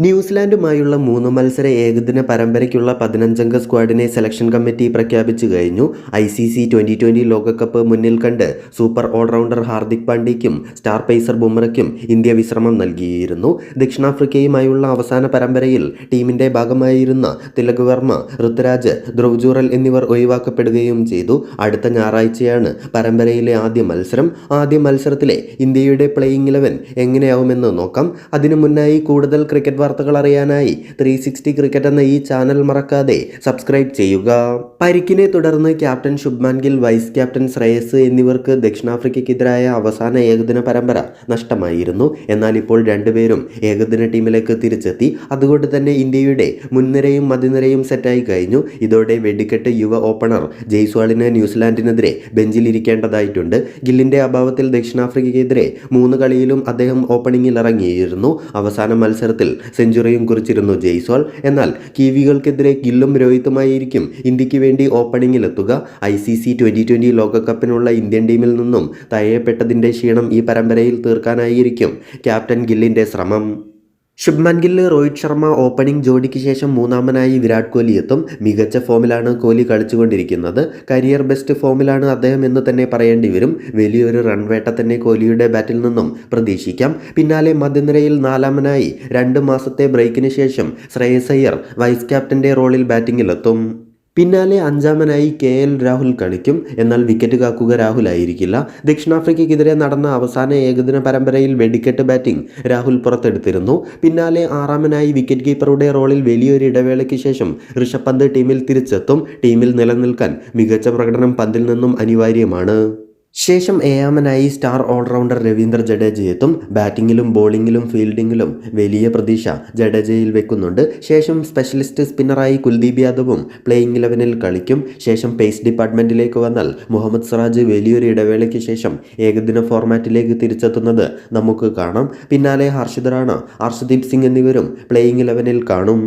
ന്യൂസിലാൻഡുമായുള്ള മൂന്ന് മത്സര ഏകദിന പരമ്പരയ്ക്കുള്ള പതിനഞ്ചംഗ സ്ക്വാഡിനെ സെലക്ഷൻ കമ്മിറ്റി പ്രഖ്യാപിച്ചു കഴിഞ്ഞു. I C C twenty twenty ലോകകപ്പ് മുന്നിൽ കണ്ട് സൂപ്പർ ഓൾറൗണ്ടർ ഹാർദിക് പാണ്ഡ്യയ്ക്കും സ്റ്റാർ പേസർ ബുംറയ്ക്കും ഇന്ത്യ വിശ്രമം നൽകിയിരുന്നു. ദക്ഷിണാഫ്രിക്കയുമായുള്ള അവസാന പരമ്പരയിൽ ടീമിന്റെ ഭാഗമായിരുന്ന തിലക് വർമ്മ ഋതുരാജ് ധ്രുവ് ജൂറൽ എന്നിവർ ഒഴിവാക്കപ്പെടുകയും ചെയ്തു. അടുത്ത ഞായറാഴ്ചയാണ് പരമ്പരയിലെ ആദ്യ മത്സരം. ആദ്യ മത്സരത്തിലെ ഇന്ത്യയുടെ പ്ലേയിങ് ഇലവൻ എങ്ങനെയാവുമെന്ന് നോക്കാം. അതിനു മുന്നായി കൂടുതൽ ക്രിക്കറ്റ് വാർത്തകൾ അറിയാനായി ത്രീ ക്രിക്കറ്റ് എന്ന ഈ ചാനൽ മറക്കാതെ സബ്സ്ക്രൈബ് ചെയ്യുക. പരിക്കിനെ തുടർന്ന് captain Shubman Gill vice captain Shreyas എന്നിവർക്ക് ദക്ഷിണാഫ്രിക്കയ്ക്കെതിരായ അവസാന ഏകദിന പരമ്പര നഷ്ടമായിരുന്നു. എന്നാൽ ഇപ്പോൾ രണ്ടുപേരും ഏകദിന ടീമിലേക്ക് തിരിച്ചെത്തി. അതുകൊണ്ട് തന്നെ ഇന്ത്യയുടെ മുൻനിരയും മതിനിരയും സെറ്റായി കഴിഞ്ഞു. ഇതോടെ വെടിക്കെട്ട് യുവ ഓപ്പണർ ജയ്സ്വാളിന് ന്യൂസിലാൻഡിനെതിരെ ബെഞ്ചിലിരിക്കേണ്ടതായിട്ടുണ്ട് ഗില്ലിന്റെ അഭാവത്തിൽ ദക്ഷിണാഫ്രിക്കയ്ക്കെതിരെ മൂന്ന് കളിയിലും അദ്ദേഹം ഓപ്പണിംഗിൽ ഇറങ്ങിയിരുന്നു. അവസാന മത്സരത്തിൽ സെഞ്ചുറിയും കുറിച്ചിരുന്നു ജയ്സ്വാൾ എന്നാൽ കീവികൾക്കെതിരെ ഗില്ലും രോഹിത്തുമായിരിക്കും ഇന്ത്യയ്ക്ക് വേണ്ടി ഓപ്പണിംഗിലെത്തുക. I C C twenty twenty ലോകകപ്പിനുള്ള Indian ടീമിൽ നിന്നും തയ്യപ്പെട്ടതിന്റെ ക്ഷീണം ഈ പരമ്പരയിൽ തീർക്കാനായിരിക്കും. ക്യാപ്റ്റൻ ഗില്ലിന്റെ ശ്രമം. ശുഭ്മാൻ ഗില്ല് രോഹിത് ശർമ്മ ഓപ്പണിംഗ് ജോഡിക്ക് ശേഷം മൂന്നാമനായി വിരാട് കോഹ്ലി എത്തും. മികച്ച ഫോമിലാണ് കോഹ്ലി കളിച്ചുകൊണ്ടിരിക്കുന്നത്. കരിയർ ബെസ്റ്റ് ഫോമിലാണ് അദ്ദേഹം എന്ന് തന്നെ പറയേണ്ടി വരും. വലിയൊരു റൺവേട്ട തന്നെ കോഹ്ലിയുടെ ബാറ്റിൽ നിന്നും പ്രതീക്ഷിക്കാം. പിന്നാലെ മധ്യനിരയിൽ നാലാമനായി രണ്ട് മാസത്തെ ബ്രേക്കിന് ശേഷം ശ്രേയസ് അയ്യർ വൈസ് ക്യാപ്റ്റന്റെ റോളിൽ ബാറ്റിംഗിലെത്തും പിന്നാലെ അഞ്ചാമനായി കെ എൽ രാഹുൽ കളിക്കും. എന്നാൽ വിക്കറ്റ് കാക്കുക രാഹുൽ ആയിരിക്കില്ല. ദക്ഷിണാഫ്രിക്കയ്ക്കെതിരെ നടന്ന അവസാന ഏകദിന പരമ്പരയിൽ വെടിക്കെട്ട് ബാറ്റിംഗ് രാഹുൽ പുറത്തെടുത്തിരുന്നു. പിന്നാലെ ആറാമനായി വിക്കറ്റ് കീപ്പറുടെ റോളിൽ വലിയൊരു ഇടവേളയ്ക്ക് ശേഷം ഋഷഭ് പന്ത് ടീമിൽ തിരിച്ചെത്തും. ടീമിൽ നിലനിൽക്കാൻ മികച്ച പ്രകടനം പന്തിൽ നിന്നും അനിവാര്യമാണ്. ശേഷം ഏയാമനായി സ്റ്റാർ ഓൾറൗണ്ടർ രവീന്ദ്ര ജഡേജ എത്തും ബാറ്റിങ്ങിലും ബോളിങ്ങിലും ഫീൽഡിങ്ങിലും വലിയ പ്രതീക്ഷ ജഡേജയിൽ വെക്കുന്നുണ്ട്. ശേഷം സ്പെഷ്യലിസ്റ്റ് സ്പിന്നറായി കുൽദീപ് യാദവും പ്ലേയിങ് ഇലവനിൽ കളിക്കും. ശേഷം പേസ് ഡിപ്പാർട്ട്മെന്റിലേക്ക് വന്നാൽ മുഹമ്മദ് സിറാജ് വലിയൊരു ഇടവേളയ്ക്ക് ശേഷം ഏകദിന ഫോർമാറ്റിലേക്ക് തിരിച്ചെത്തുന്നത് നമുക്ക് കാണാം. പിന്നാലെ ഹർഷിത് റാണ ഹർഷദീപ് സിംഗ് എന്നിവരും പ്ലേയിങ് ഇലവനിൽ കാണും.